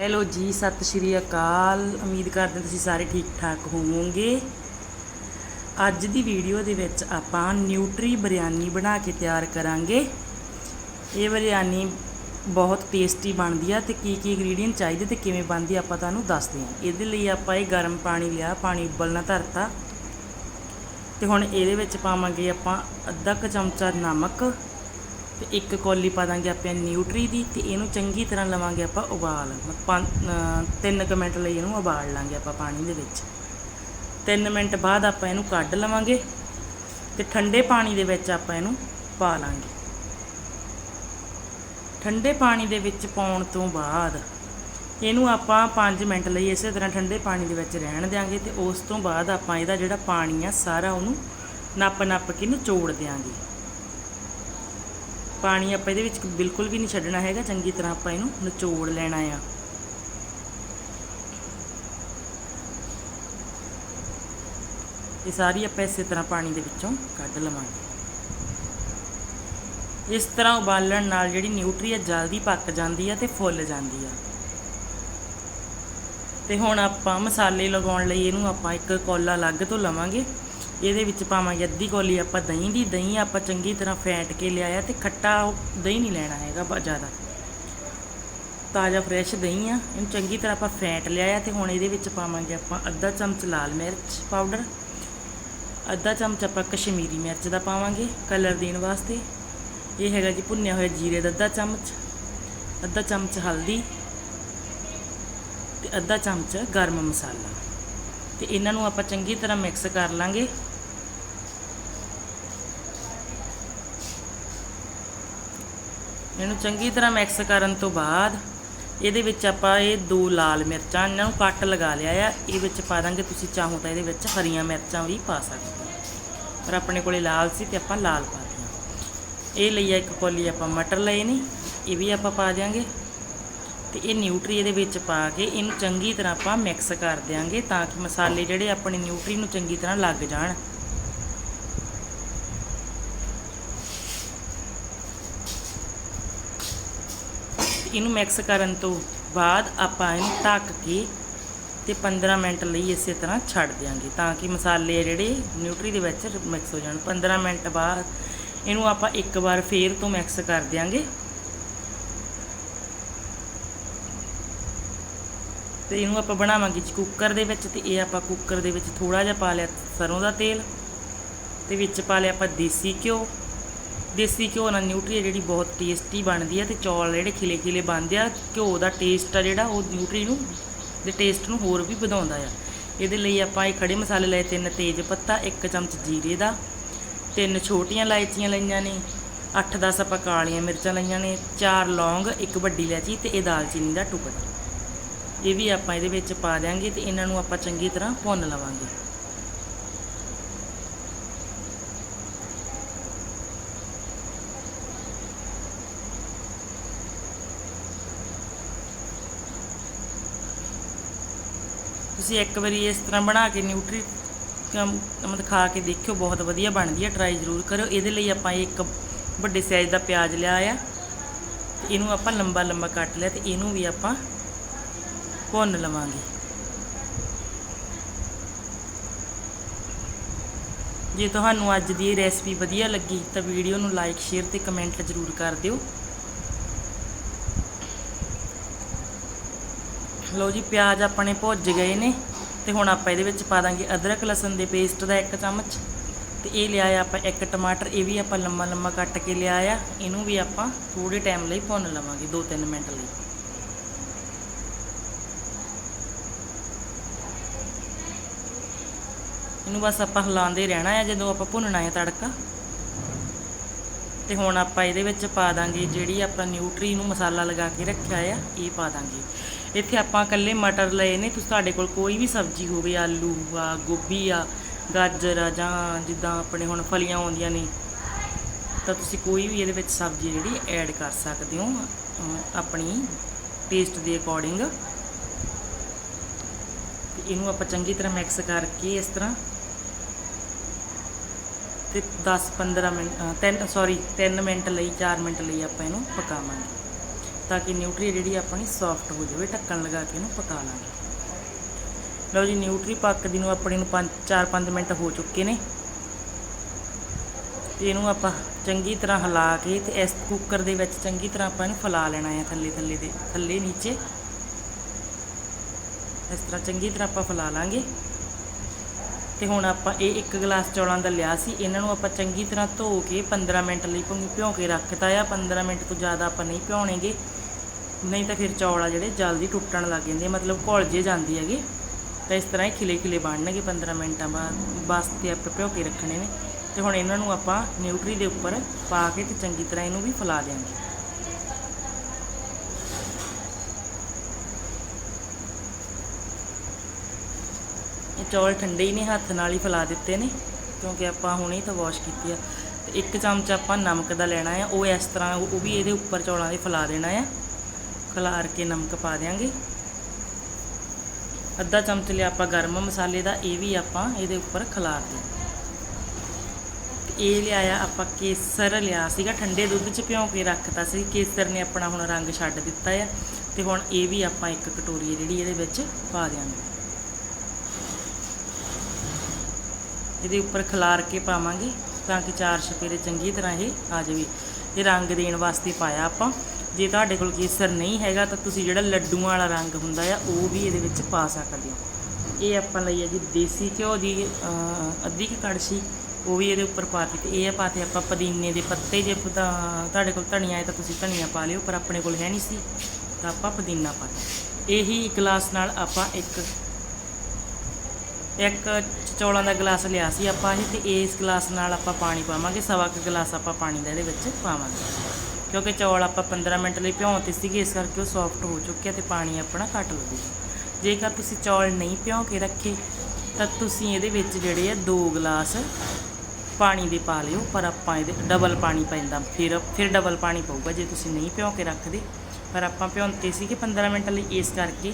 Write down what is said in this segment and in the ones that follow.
Hello ਜੀ, ਸਤਿ ਸ਼੍ਰੀ ਅਕਾਲ। ਉਮੀਦ ਕਰਦੇ ਤੁਸੀਂ ਸਾਰੇ ਠੀਕ ਠਾਕ ਹੋਵੋਗੇ। ਅੱਜ ਦੀ ਵੀਡੀਓ ਦੇ ਵਿੱਚ ਆਪਾਂ ਨਿਊਟਰੀ ਬਿਰਿਆਨੀ ਬਣਾ ਕੇ ਤਿਆਰ ਕਰਾਂਗੇ। ਇਹ ਬਿਰਿਆਨੀ ਬਹੁਤ ਟੇਸਟੀ ਬਣਦੀ ਆ ਤੇ ਕੀ ਕੀ ਇੰਗਰੀਡੀਅੰਟ ਚਾਹੀਦੇ ਤੇ ਕਿਵੇਂ ਬਣਦੀ ਆਪਾਂ ਤੁਹਾਨੂੰ ਦੱਸਦੇ ਹਾਂ। ਇਹਦੇ ਲਈ ਆਪਾਂ ਇਹ ਗਰਮ ਪਾਣੀ ਲਿਆ, ਪਾਣੀ ਉਬਲਣਾ ਧਰਤਾ। ਤੇ ਹੁਣ ਇਹਦੇ ਵਿੱਚ ਪਾਵਾਂਗੇ ਆਪਾਂ ਅੱਧਾ ਕੁ ਚਮਚਾ ਨਮਕ। ਤੇ ਇੱਕ ਕੌਲੀ ਪਾ ਦਾਂਗੇ ਆਪਾਂ ਨਿਊਟਰੀ ਦੀ ਤੇ ਇਹਨੂੰ ਚੰਗੀ ਤਰ੍ਹਾਂ ਲਵਾਂਗੇ ਆਪਾਂ ਉਬਾਲ। ਤਿੰਨ ਕੁ ਮਿੰਟ ਲਈ ਇਹਨੂੰ ਉਬਾਲ ਲਾਂਗੇ ਆਪਾਂ ਪਾਣੀ ਦੇ ਵਿੱਚ। 3 ਮਿੰਟ ਬਾਅਦ ਆਪਾਂ ਇਹਨੂੰ ਕੱਢ ਲਵਾਂਗੇ ਤੇ ਠੰਡੇ ਪਾਣੀ ਦੇ ਵਿੱਚ ਆਪਾਂ ਇਹਨੂੰ ਪਾ ਲਾਂਗੇ। ਠੰਡੇ ਪਾਣੀ ਦੇ ਵਿੱਚ ਪਾਉਣ ਤੋਂ ਬਾਅਦ ਇਹਨੂੰ ਆਪਾਂ 5 ਮਿੰਟ ਲਈ ਇਸੇ ਤਰ੍ਹਾਂ ਠੰਡੇ ਪਾਣੀ ਦੇ ਵਿੱਚ ਰਹਿਣ ਦਿਆਂਗੇ ਤੇ ਉਸ ਤੋਂ ਬਾਅਦ ਆਪਾਂ ਇਹਦਾ ਜਿਹੜਾ ਪਾਣੀ ਆ ਸਾਰਾ ਉਹਨੂੰ ਨੱਪ ਨੱਪ ਕੇ ਨਿਚੋੜ ਦਿਆਂਗੇ। ਪਾਣੀ ਆਪਾਂ ਇਹਦੇ ਵਿੱਚ ਬਿਲਕੁਲ ਵੀ ਨਹੀਂ ਛੱਡਣਾ ਹੈਗਾ, ਚੰਗੀ ਤਰ੍ਹਾਂ ਆਪਾਂ ਇਹਨੂੰ ਨਿਚੋੜ ਲੈਣਾ ਆ। ਇਹ ਸਾਰੀ ਆਪਾਂ ਇਸੇ ਤਰ੍ਹਾਂ ਪਾਣੀ ਦੇ ਵਿੱਚੋਂ ਕੱਢ ਲਵਾਂਗੇ। ਇਸ ਤਰ੍ਹਾਂ ਉਬਾਲਣ ਨਾਲ ਜਿਹੜੀ ਨਿਊਟਰੀ ਆ, ਜਲਦੀ ਪੱਕ ਜਾਂਦੀ ਆ ਤੇ ਫੁੱਲ ਜਾਂਦੀ ਆ। ਤੇ ਹੁਣ ਆਪਾਂ ਮਸਾਲੇ ਲਗਾਉਣ ਲਈ ਇਹਨੂੰ ਆਪਾਂ ਇੱਕ ਕੋਲਾ ਅਲੱਗ ਤੋਂ ਲਵਾਂਗੇ। ਇਹਦੇ ਵਿੱਚ ਪਾਵਾਂਗੇ ਅੱਧੀ ਕੋਲੀ ਆਪਾਂ ਦਹੀਂ ਦੀ, ਦਹੀਂ ਆਪਾਂ ਚੰਗੀ ਤਰ੍ਹਾਂ ਫੈਂਟ ਕੇ ਲਿਆਇਆ ਤੇ ਖੱਟਾ ਦਹੀਂ ਨਹੀਂ ਲੈਣਾ ਹੈਗਾ ਜ਼ਿਆਦਾ। ਤਾਜ਼ਾ ਫਰੈਸ਼ ਦਹੀਂ ਆ, ਇਹਨੂੰ ਚੰਗੀ ਤਰ੍ਹਾਂ ਆਪਾਂ ਫੈਂਟ ਲਿਆਇਆ ਤੇ ਹੁਣ ਇਹਦੇ ਵਿੱਚ ਪਾਵਾਂਗੇ ਆਪਾਂ ਅੱਧਾ ਚਮਚ ਲਾਲ ਮਿਰਚ ਪਾਊਡਰ, ਅੱਧਾ ਚਮਚ ਆਪਾਂ ਕਸ਼ਮੀਰੀ ਮਿਰਚ ਦਾ ਪਾਵਾਂਗੇ ਕਲਰ ਦੇਣ ਵਾਸਤੇ। ਇਹ ਹੈਗਾ ਜੀ ਭੁੰਨਿਆ ਹੋਇਆ ਜੀਰੇ ਦਾ ਅੱਧਾ ਚਮਚ ਅੱਧਾ ਚਮਚ ਹਲਦੀ ਤੇ ਅੱਧਾ ਚਮਚ ਗਰਮ ਮਸਾਲਾ। ਤੇ ਇਹਨਾਂ ਨੂੰ ਆਪਾਂ ਚੰਗੀ ਤਰ੍ਹਾਂ ਮਿਕਸ ਕਰ ਲਾਂਗੇ। ਇਹਨੂੰ ਚੰਗੀ ਤਰ੍ਹਾਂ ਮਿਕਸ ਕਰਨ ਤੋਂ ਬਾਅਦ ਇਹਦੇ ਵਿੱਚ ਆਪਾਂ ਇਹ ਦੋ ਲਾਲ ਮਿਰਚਾਂ, ਇਹਨਾਂ ਨੂੰ ਕੱਟ ਲਗਾ ਲਿਆ ਆ। ਇਹ ਵਿੱਚ ਪਾ ਦਾਂਗੇ ਤੁਸੀਂ ਚਾਹੋ ਤਾਂ ਇਹਦੇ ਵਿੱਚ ਹਰੀਆਂ ਮਿਰਚਾਂ ਵੀ ਪਾ ਸਕਦੇ ਹੋ। ਪਰ ਆਪਣੇ ਕੋਲੇ ਲਾਲ ਸੀ ਤੇ ਆਪਾਂ ਲਾਲ ਪਾ ਦਿੱਤੀਆਂ। ਇਹ ਲਈ ਆ ਇੱਕ ਕੋਲੀ ਆਪਾਂ ਮਟਰ ਲਏ ਨੇ, ਇਹ ਵੀ ਆਪਾਂ ਪਾ ਦਿਆਂਗੇ। ਤੇ ਇਹ ਨਿਊਟਰੀ ਇਹਦੇ ਵਿੱਚ ਪਾ ਕੇ ਇਹਨੂੰ ਚੰਗੀ ਤਰ੍ਹਾਂ ਆਪਾਂ ਮਿਕਸ ਕਰ ਦਿਆਂਗੇ ਤਾਂ ਕਿ ਮਸਾਲੇ ਜਿਹੜੇ ਆਪਣੇ ਨਿਊਟਰੀ ਨੂੰ ਚੰਗੀ ਤਰ੍ਹਾਂ ਲੱਗ ਜਾਣ। ਇਹਨੂੰ ਮਿਕਸ ਕਰਨ ਤੋਂ ਬਾਅਦ ਆਪਾਂ ਇਹਨੂੰ ਢੱਕ ਕੇ ਤੇ 15 ਮਿੰਟ ਲਈ ਇਸੇ ਤਰ੍ਹਾਂ ਛੱਡ ਦਿਆਂਗੇ ਤਾਂ ਕਿ ਮਸਾਲੇ ਜਿਹੜੇ ਨਿਊਟਰੀ ਦੇ ਵਿੱਚ ਮਿਕਸ ਹੋ ਜਾਣ। 15 ਮਿੰਟ ਬਾਅਦ ਇਹਨੂੰ ਆਪਾਂ ਇੱਕ ਵਾਰ ਫੇਰ ਤੋਂ ਮਿਕਸ ਕਰ ਦਿਆਂਗੇ। ਤੇ ਇਹਨੂੰ ਆਪਾਂ ਬਣਾਵਾਂਗੇ ਜੀ ਕੁੱਕਰ ਦੇ ਵਿੱਚ ਤੇ ਇਹ ਆਪਾਂ ਕੁੱਕਰ ਦੇ ਵਿੱਚ ਥੋੜਾ ਜਿਹਾ ਪਾ ਲਿਆ ਸਰੋਂ ਦਾ ਤੇਲ। ਤੇ ਵਿੱਚ ਪਾ ਲਿਆ ਆਪਾਂ ਦੇਸੀ ਘਿਓ। ਦੇਸੀ ਘਿਓ ਨਾਲ ਨਿਊਟਰੀ ਜਿਹੜੀ ਬਹੁਤ ਟੇਸਟੀ ਬਣਦੀ ਆ ਤੇ ਚੌਲ ਜਿਹੜੇ ਖਿਲੇ ਖਿਲੇ ਬਣਦੇ ਆ, ਘਿਓ ਦਾ ਟੇਸਟ ਆ ਜਿਹੜਾ, ਉਹ ਨਿਊਟਰੀ ਨੂੰ, ਦੇ ਟੇਸਟ ਨੂੰ ਹੋਰ ਵੀ ਵਧਾਉਂਦਾ ਆ। ਇਹਦੇ ਲਈ ਆਪਾਂ ਇਹ ਖੜੇ ਮਸਾਲੇ ਲਏ ਤਿੰਨ ਤੇਜ ਪੱਤਾ, ਇੱਕ ਚਮਚ ਜੀਰੇ ਦਾ, ਤਿੰਨ ਛੋਟੀਆਂ ਇਲਾਇਚੀਆਂ ਲਈਆਂ ਨੇ 8-10 ਆਪਾਂ ਕਾਲੀਆਂ ਮਿਰਚਾਂ ਲਈਆਂ ਨੇ, ਚਾਰ ਲੌਂਗ, ਇੱਕ ਵੱਡੀ ਇਲਾਇਚੀ ਤੇ ਇਹ ਦਾਲਚੀਨੀ ਦਾ ਟੁਕੜਾ। ਇਹ ਵੀ ਆਪਾਂ ਇਹਦੇ ਵਿੱਚ ਪਾ ਦਿਆਂਗੇ ਤੇ ਇਹਨਾਂ ਨੂੰ ਆਪਾਂ ਚੰਗੀ ਤਰ੍ਹਾਂ ਭੁੰਨ ਲਵਾਂਗੇ। ਤੁਸੀਂ ਇੱਕ ਵਾਰੀ ਇਸ ਤਰ੍ਹਾਂ ਬਣਾ ਕੇ ਨਿਊਟਰੀ ਮਤਲਬ ਖਾ ਕੇ ਦੇਖਿਓ, ਬਹੁਤ ਵਧੀਆ ਬਣਦੀ ਹੈ ਟਰਾਈ ਜ਼ਰੂਰ ਕਰਿਓ। ਇਹਦੇ ਲਈ ਆਪਾਂ ਇੱਕ ਵੱਡੇ ਸਾਈਜ਼ ਦਾ ਪਿਆਜ਼ ਲਿਆ ਆ ਇਹਨੂੰ ਆਪਾਂ ਲੰਬਾ ਲੰਬਾ ਕੱਟ ਲਿਆ, ਤੇ ਇਹਨੂੰ ਵੀ ਆਪਾਂ ਭੁੰਨ ਲਵਾਂਗੇ। ਜੇ ਤੁਹਾਨੂੰ ਅੱਜ ਦੀ ਰੈਸਪੀ ਵਧੀਆ ਲੱਗੀ, ਤਾਂ ਵੀਡੀਓ ਨੂੰ ਲਾਈਕ ਸ਼ੇਅਰ ਤੇ ਕਮੈਂਟ ਜ਼ਰੂਰ ਕਰ ਦਿਓ। ਲਓ ਜੀ, ਪਿਆਜ਼ ਆਪਣੇ ਭੁੱਜ ਗਏ ਨੇ ਤੇ ਹੁਣ ਆਪਾਂ ਇਹਦੇ ਵਿੱਚ ਪਾ ਦਾਂਗੇ ਅਦਰਕ, ਲਸਣ ਦੇ ਪੇਸਟ ਦਾ ਇੱਕ ਚਮਚ ਤੇ ਇਹ ਲਿਆ ਆ ਆਪਾਂ ਇੱਕ ਟਮਾਟਰ, ਇਹ ਵੀ ਆਪਾਂ ਲੰਮਾ ਲੰਮਾ ਕੱਟ ਕੇ ਲਿਆ ਆ ਇਹਨੂੰ ਵੀ ਆਪਾਂ ਥੋੜੇ ਟਾਈਮ ਲਈ ਭੁੰਨ ਲਵਾਂਗੇ 2-3 ਮਿੰਟ ਲਈ। ਇਹਨੂੰ ਬਸ ਆਪਾਂ ਹਿਲਾਉਂਦੇ ਰਹਿਣਾ ਹੈ, ਜਦੋਂ ਆਪਾਂ ਭੁੰਨਣਾ ਹੈ ਤੜਕਾ। ਤੇ ਹੁਣ ਆਪਾਂ ਇਹਦੇ ਵਿੱਚ ਪਾ ਦਾਂਗੇ ਜਿਹੜੀ ਆਪਾਂ ਨਿਊਟਰੀ ਨੂੰ ਮਸਾਲਾ ਲਗਾ ਕੇ ਰੱਖਿਆ ਆ, ਇਹ ਪਾ ਦਾਂਗੇ। ਇੱਥੇ ਆਪਾਂ ਇਕੱਲੇ ਮਟਰ ਲਏ ਨੇ, ਤੁਸੀਂ ਤੁਹਾਡੇ ਕੋਲ ਕੋਈ ਵੀ ਸਬਜ਼ੀ ਹੋਵੇ, ਆਲੂ ਆ, ਗੋਭੀ ਆ, ਗਾਜਰ ਆ, ਜਾਂ ਜਿੱਦਾਂ ਆਪਣੇ ਹੁਣ ਫਲੀਆਂ ਆਉਂਦੀਆਂ ਨੇ, ਤਾਂ ਤੁਸੀਂ ਕੋਈ ਵੀ ਇਹਦੇ ਵਿੱਚ ਸਬਜ਼ੀ ਜਿਹੜੀ ਐਡ ਕਰ ਸਕਦੇ ਹੋ ਆਪਣੀ ਟੇਸਟ ਦੇ ਅਕੋਰਡਿੰਗ ਇਹਨੂੰ ਆਪਾਂ ਚੰਗੀ ਤਰ੍ਹਾਂ ਮਿਕਸ ਕਰਕੇ ਇਸ ਤਰ੍ਹਾਂ, ਤੇ 10 15 ਮਿੰਟ 3 ਸੌਰੀ 3 ਮਿੰਟ ਲਈ 4 ਮਿੰਟ ਲਈ ਆਪਾਂ ਇਹਨੂੰ ਪਕਾਵਾਂਗੇ। ਤਾਂ ਕਿ ਨਿਊਟਰੀ ਜਿਹੜੀ ਆਪਣੀ ਸੌਫਟ ਹੋ ਜਾਵੇ, ਢੱਕਣ ਲਗਾ ਕੇ ਇਹਨੂੰ ਪਕਾ ਲਾਂਗੇ। ਲਓ ਜੀ, ਨਿਊਟਰੀ ਪੱਕਦੀ ਨੂੰ ਆਪਣੀ ਨੂੰ 5 4-5 ਮਿੰਟ ਹੋ ਚੁੱਕੇ ਨੇ। ਤੇ ਇਹਨੂੰ ਆਪਾਂ ਚੰਗੀ ਤਰ੍ਹਾਂ ਹਿਲਾ ਕੇ ਤੇ ਇਸ ਕੁੱਕਰ ਦੇ ਵਿੱਚ ਚੰਗੀ ਤਰ੍ਹਾਂ ਆਪਾਂ ਇਹਨੂੰ ਫੈਲਾ ਲੈਣਾ ਹੈ ਥੱਲੇ ਥੱਲੇ ਦੇ, ਥੱਲੇ ਨੀਚੇ। ਇਸ ਤਰ੍ਹਾਂ ਚੰਗੀ ਤਰ੍ਹਾਂ ਆਪਾਂ ਫੈਲਾ ਲਾਂਗੇ। ਤੇ ਹੁਣ ਆਪਾਂ ਇਹ ਇੱਕ ਗਲਾਸ ਚੌਲਾਂ ਦਾ ਲਿਆ ਸੀ, ਇਹਨਾਂ ਨੂੰ ਆਪਾਂ ਚੰਗੀ ਤਰ੍ਹਾਂ ਧੋ ਕੇ 15 ਮਿੰਟ ਲਈ ਭਿਉਂ ਭਿਉਂ ਕੇ ਰੱਖਤਾ ਆ। 15 ਮਿੰਟ ਤੋਂ ਜ਼ਿਆਦਾ ਆਪਾਂ ਨਹੀਂ ਭਿਉਣੇਗੇ। ਨਹੀਂ ਤਾਂ ਫਿਰ ਚੌਲ ਆ ਜਿਹੜੇ ਜਲਦੀ ਟੁੱਟਣ ਲੱਗ ਜਾਂਦੇ ਆ, ਮਤਲਬ ਘੁਲ ਜੇ ਜਾਂਦੀ ਹੈਗੇ। ਤਾਂ ਇਸ ਤਰ੍ਹਾਂ ਹੀ ਖਿਲੇ ਖਿਲੇ ਬਣਨਗੇ 15 ਮਿੰਟਾਂ ਬਾਅਦ ਬਸ 'ਤੇ ਆਪਾਂ ਭਿਓ ਕੇ ਰੱਖਣੇ ਨੇ। ਤੇ ਹੁਣ ਇਹਨਾਂ ਨੂੰ ਆਪਾਂ ਨਿਊਟਰੀ ਦੇ ਉੱਪਰ ਪਾ ਕੇ ਤੇ ਚੰਗੀ ਤਰ੍ਹਾਂ ਇਹਨੂੰ ਵੀ ਫੈਲਾ ਦਿਆਂਗੇ। ਇਹ ਚੌਲ ਠੰਡੇ ਹੀ ਨੇ ਹੱਥ ਨਾਲ ਹੀ ਫੈਲਾ ਦਿੱਤੇ ਨੇ ਕਿਉਂਕਿ ਆਪਾਂ ਹੁਣੇ ਤਾਂ ਵਾਸ਼ ਕੀਤੀ ਆ। ਤੇ ਇੱਕ ਚਮਚ ਆਪਾਂ ਨਮਕ ਦਾ ਲੈਣਾ ਆ ਉਹ ਇਸ ਤਰ੍ਹਾਂ ਉਹ ਵੀ ਇਹਦੇ ਉੱਪਰ ਚੌਲਾਂ ਦੇ ਫੈਲਾ ਦੇਣਾ ਆ। ਖਲਾਰ ਕੇ ਨਮਕ ਪਾ ਦਿਆਂਗੇ। ਅੱਧਾ ਚਮਚ ਲਿਆ ਆਪਾਂ ਗਰਮ ਮਸਾਲੇ ਦਾ, ਇਹ ਵੀ ਆਪਾਂ ਇਹਦੇ ਉੱਪਰ ਖਲਾਰ ਦੇ ਇਹ ਲਿਆਇਆ ਆਪਾਂ ਕੇਸਰ ਲਿਆ ਸੀਗਾ, ਠੰਡੇ ਦੁੱਧ 'ਚ ਭਿਉਂ ਕੇ ਰੱਖਤਾ ਸੀ। ਕੇਸਰ ਨੇ ਆਪਣਾ ਹੁਣ ਰੰਗ ਛੱਡ ਦਿੱਤਾ ਆ ਤੇ ਹੁਣ ਇਹ ਵੀ ਆਪਾਂ ਇੱਕ ਕਟੋਰੀ ਜਿਹੜੀ ਇਹਦੇ ਵਿੱਚ ਪਾ ਦਿਆਂਗੇ। ਇਹਦੇ ਉੱਪਰ ਖਲਾਰ ਕੇ ਪਾਵਾਂਗੇ ਤਾਂ ਕਿ ਚਾਰ ਛਪੇਰੇ ਚੰਗੀ ਤਰ੍ਹਾਂ ਇਹ ਆ ਜਾਵੇ। ਇਹ ਰੰਗ ਦੇਣ ਵਾਸਤੇ ਪਾਇਆ ਆਪਾਂ। ਜੇ ਤੁਹਾਡੇ ਕੋਲ ਕੇਸਰ ਨਹੀਂ ਹੈਗਾ ਤਾਂ ਤੁਸੀਂ ਜਿਹੜਾ ਲੱਡੂਆਂ ਵਾਲਾ ਰੰਗ ਹੁੰਦਾ ਆ, ਉਹ ਵੀ ਇਹਦੇ ਵਿੱਚ ਪਾ ਸਕਦੇ ਹੋ। ਇਹ ਆਪਾਂ ਲਈ ਹੈ ਜੀ ਦੇਸੀ ਘਿਓ ਦੀ ਅੱਧੀ ਕੁ ਕੜਛੀ, ਉਹ ਵੀ ਇਹਦੇ ਉੱਪਰ ਪਾਤੀ ਤੇ ਇਹ ਪਾਤੇ ਆਪਾਂ ਪੁਦੀਨੇ ਦੇ ਪੱਤੇ, ਜੇ ਤੁਹਾਡੇ ਕੋਲ ਧਨੀਆ ਹੈ ਤਾਂ ਤੁਸੀਂ ਧਨੀਆ ਪਾ ਲਿਓ, ਪਰ ਆਪਣੇ ਕੋਲ ਹੈ ਨਹੀਂ ਸੀ, ਤਾਂ ਆਪਾਂ ਪੁਦੀਨਾ ਪਾਤਾ ਇਹੀ ਗਲਾਸ ਨਾਲ ਆਪਾਂ ਇੱਕ ਇੱਕ ਚੌਲਾਂ ਦਾ ਗਲਾਸ ਲਿਆ ਸੀ ਆਪਾਂ ਇਹ, ਤੇ ਇਸ ਗਲਾਸ ਨਾਲ ਆਪਾਂ ਪਾਣੀ ਪਾਵਾਂਗੇ, ਸਵਾ ਕੁ ਗਲਾਸ ਆਪਾਂ ਪਾਣੀ ਦਾ ਇਹਦੇ ਵਿੱਚ ਪਾਵਾਂਗੇ। ਕਿਉਂਕਿ ਚੌਲ ਆਪਾਂ 15 ਮਿੰਟ ਲਈ ਭਿਉਂਤੇ ਸੀਗੇ, ਇਸ ਕਰਕੇ ਉਹ ਸੌਫਟ ਹੋ ਚੁੱਕਿਆ ਤੇ ਪਾਣੀ ਆਪਣਾ ਘੱਟ ਲੱਗੂਗਾ ਜੇਕਰ ਤੁਸੀਂ ਚੌਲ ਨਹੀਂ ਭਿਉਂ ਕੇ ਰੱਖੇ, ਤਾਂ ਤੁਸੀਂ ਇਹਦੇ ਵਿੱਚ ਜਿਹੜੇ ਆ ਦੋ ਗਲਾਸ ਪਾਣੀ ਦੇ ਪਾ ਲਿਓ, ਪਰ ਆਪਾਂ ਇਹਦੇ ਡਬਲ ਪਾਣੀ ਪੈਂਦਾ। ਫਿਰ ਫਿਰ ਡਬਲ ਪਾਣੀ ਪਊਗਾ ਜੇ ਤੁਸੀਂ ਨਹੀਂ ਭਿਉਂ ਕੇ ਰੱਖਦੇ। ਪਰ ਆਪਾਂ ਭਿਉਂਤੇ ਸੀਗੇ 15 ਮਿੰਟ ਲਈ, ਇਸ ਕਰਕੇ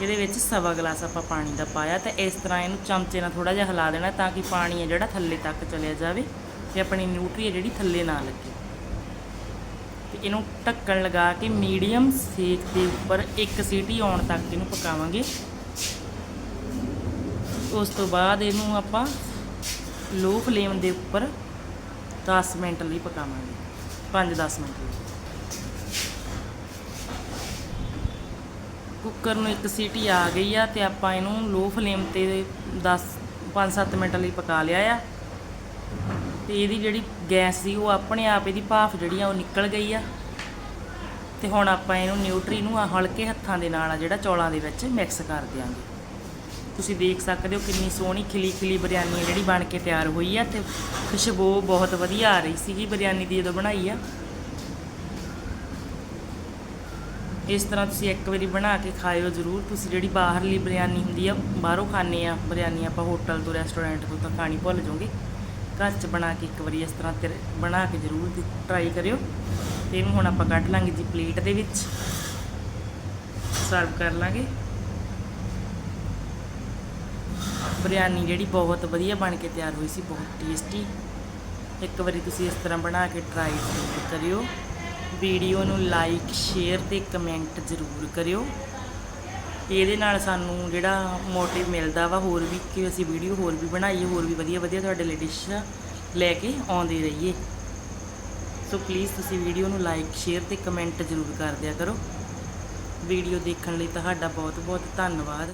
ਇਹਦੇ ਵਿੱਚ ਸਵਾ ਗਲਾਸ ਆਪਾਂ ਪਾਣੀ ਦਾ ਪਾਇਆ। ਤੇ ਇਸ ਤਰ੍ਹਾਂ ਇਹਨੂੰ ਚਮਚੇ ਨਾਲ ਥੋੜਾ ਜਿਹਾ ਹਿਲਾ ਦੇਣਾ ਤਾਂ ਕਿ ਪਾਣੀ ਹੈ ਜਿਹੜਾ ਥੱਲੇ ਤੱਕ ਚਲਿਆ ਜਾਵੇ ਤੇ ਆਪਣੀ ਨਿਊਟਰੀ ਹੈ ਜਿਹੜੀ ਥੱਲੇ ਨਾ ਲੱਗੇ। ਤੇ ਇਹਨੂੰ ਢੱਕਣ ਲਗਾ ਕੇ ਮੀਡੀਅਮ ਸੇਕ ਦੇ ਉੱਪਰ ਇੱਕ ਸੀਟੀ ਆਉਣ ਤੱਕ ਇਹਨੂੰ ਪਕਾਵਾਂਗੇ। ਉਸ ਤੋਂ ਬਾਅਦ ਇਹਨੂੰ ਆਪਾਂ ਲੋ ਫਲੇਮ ਦੇ ਉੱਪਰ 10 ਮਿੰਟ ਲਈ ਪਕਾਵਾਂਗੇ। 5-10 ਮਿੰਟ ਲਈ। ਕੁੱਕਰ ਨੂੰ ਇੱਕ ਸੀਟੀ ਆ ਗਈ ਆ ਤੇ ਆਪਾਂ ਇਹਨੂੰ ਲੋ ਫਲੇਮ ਤੇ 10 5-7 ਮਿੰਟ ਲਈ ਪਕਾ ਲਿਆ ਆ। ਤੇ ਇਹਦੀ ਜਿਹੜੀ ਗੈਸ ਸੀ, ਉਹ ਆਪਣੇ ਆਪ ਇਹਦੀ ਭਾਫ ਜਿਹੜੀ ਆ, ਉਹ ਨਿਕਲ ਗਈ ਆ। ਤੇ ਹੁਣ ਆਪਾਂ ਇਹਨੂੰ ਨਿਊਟਰੀ ਨੂੰ ਹਲਕੇ ਹੱਥਾਂ ਦੇ ਨਾਲ ਆ, ਜਿਹੜਾ ਚੌਲਾਂ ਦੇ ਵਿੱਚ ਮਿਕਸ ਕਰ ਦਿਆਂਗੇ। ਤੁਸੀਂ ਦੇਖ ਸਕਦੇ ਹੋ ਕਿੰਨੀ ਸੋਹਣੀ ਖਿਲੀ ਖਿਲੀ ਬਿਰਿਆਨੀ ਜਿਹੜੀ ਬਣ ਕੇ ਤਿਆਰ ਹੋਈ ਆ, ਤੇ ਖੁਸ਼ਬੂ ਬਹੁਤ ਵਧੀਆ ਆ ਰਹੀ ਸੀਗੀ ਬਿਰਿਆਨੀ ਦੀ ਜਦੋਂ ਬਣਾਈ ਆ। ਇਸ ਤਰ੍ਹਾਂ ਤੁਸੀਂ ਇੱਕ ਵਾਰੀ ਬਣਾ ਕੇ ਖਾਇਓ ਜ਼ਰੂਰ। ਤੁਸੀਂ ਜਿਹੜੀ ਬਾਹਰਲੀ ਬਿਰਿਆਨੀ ਹੁੰਦੀ ਆ, ਬਾਹਰੋਂ ਖਾਣੇ ਆ ਬਿਰਿਆਨੀ, ਆਪਾਂ ਹੋਟਲ ਤੋਂ, ਰੈਸਟੋਰੈਂਟ ਤੋਂ ਤਾਂ ਖਾਣੀ ਭੁੱਲ ਜਾਓਗੇ। ਘਰ 'ਚ ਬਣਾ ਕੇ ਇੱਕ ਵਾਰੀ ਇਸ ਤਰ੍ਹਾਂ ਤੇ ਬਣਾ ਕੇ ਜ਼ਰੂਰ ਟਰਾਈ ਕਰਿਓ। ਤੇ ਇਹਨੂੰ ਹੁਣ ਆਪਾਂ ਕੱਢ ਲਾਂਗੇ ਜੀ ਪਲੇਟ ਦੇ ਵਿੱਚ। ਸਰਵ ਕਰ ਲਾਂਗੇ। ਬਿਰਿਆਨੀ ਜਿਹੜੀ ਬਹੁਤ ਵਧੀਆ ਬਣ ਕੇ ਤਿਆਰ ਹੋਈ ਸੀ, ਬਹੁਤ ਟੇਸਟੀ ਇੱਕ ਵਾਰੀ ਤੁਸੀਂ ਇਸ ਤਰ੍ਹਾਂ ਬਣਾ ਕੇ ਟਰਾਈ ਜ਼ਰੂਰ ਕਰਿਓ। ਵੀਡੀਓ ਨੂੰ ਲਾਈਕ ਸ਼ੇਅਰ ਤੇ ਕਮੈਂਟ ਜ਼ਰੂਰ ਕਰਿਓ। ਇਹਦੇ ਨਾਲ ਸਾਨੂੰ ਜਿਹੜਾ ਮੋਟਿਵ ਮਿਲਦਾ ਵਾ, ਹੋਰ ਵੀ ਕਿ ਅਸੀਂ ਵੀਡੀਓ ਹੋਰ ਵੀ ਬਣਾਈਏ, ਹੋਰ ਵੀ ਵਧੀਆ ਵਧੀਆ ਤੁਹਾਡੇ ਲਈ ਡਿਸ਼ ਲੈ ਕੇ ਆਉਂਦੇ ਰਹੀਏ। ਸੋ ਪਲੀਜ਼ ਤੁਸੀਂ ਵੀਡੀਓ ਨੂੰ ਲਾਈਕ ਸ਼ੇਅਰ ਤੇ ਕਮੈਂਟ ਜ਼ਰੂਰ ਕਰ ਦਿਆ ਕਰੋ। ਵੀਡੀਓ ਦੇਖਣ ਲਈ ਤੁਹਾਡਾ ਬਹੁਤ ਬਹੁਤ ਧੰਨਵਾਦ।